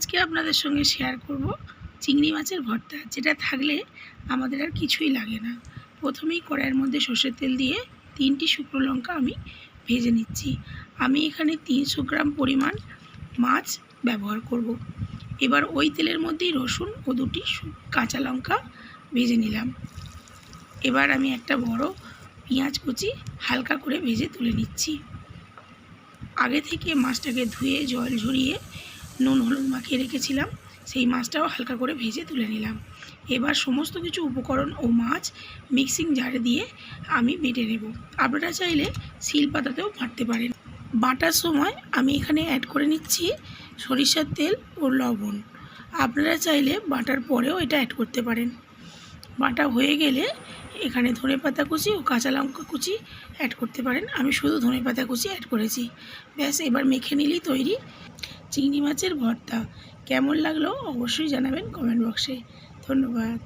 আজকে আপনাদের সঙ্গে শেয়ার করব চিংড়ি মাছের ভর্তা, যেটা থাকলে আমাদের আর কিছুই লাগে না। প্রথমেই কড়াইয়ের মধ্যে সর্ষের তেল দিয়ে তিনটি শুকনো লঙ্কা আমি ভেজে নিচ্ছি। আমি এখানে তিনশো গ্রাম পরিমাণ মাছ ব্যবহার করব। এবার ওই তেলের মধ্যেই রসুন ও দুটি কাঁচা লঙ্কা ভেজে নিলাম। এবার আমি একটা বড় পেঁয়াজ কুচি হালকা করে ভেজে তুলে নিচ্ছি। আগে থেকে মাছটাকে ধুয়ে জল ঝরিয়ে নুন, হলুদ মাখিয়ে রেখেছিলাম। সেই মাছটাও হালকা করে ভেজে তুলে নিলাম। এবার সমস্ত কিছু উপকরণ ও মাছ মিক্সিং জারে দিয়ে আমি বেটে নেব। আপনারা চাইলে শিল পাতাতেও বাটতে পারেন। বাটার সময় আমি এখানে অ্যাড করে নিচ্ছি সরিষার তেল ও লবণ। আপনারা চাইলে বাটার পরেও এটা অ্যাড করতে পারেন। বাটা হয়ে গেলে এখানে ধনে পাতা কুচি ও কাঁচা লঙ্কা কুচি অ্যাড করতে পারেন। আমি শুধু ধনে পাতা কুচি অ্যাড করেছি। ব্যাস, এবার মেখে নিলেই তৈরি। চিংড়ি মাছের ভর্তা। কেমন লাগল অবশ্যই জানাবেন কমেন্ট বক্সে। ধন্যবাদ।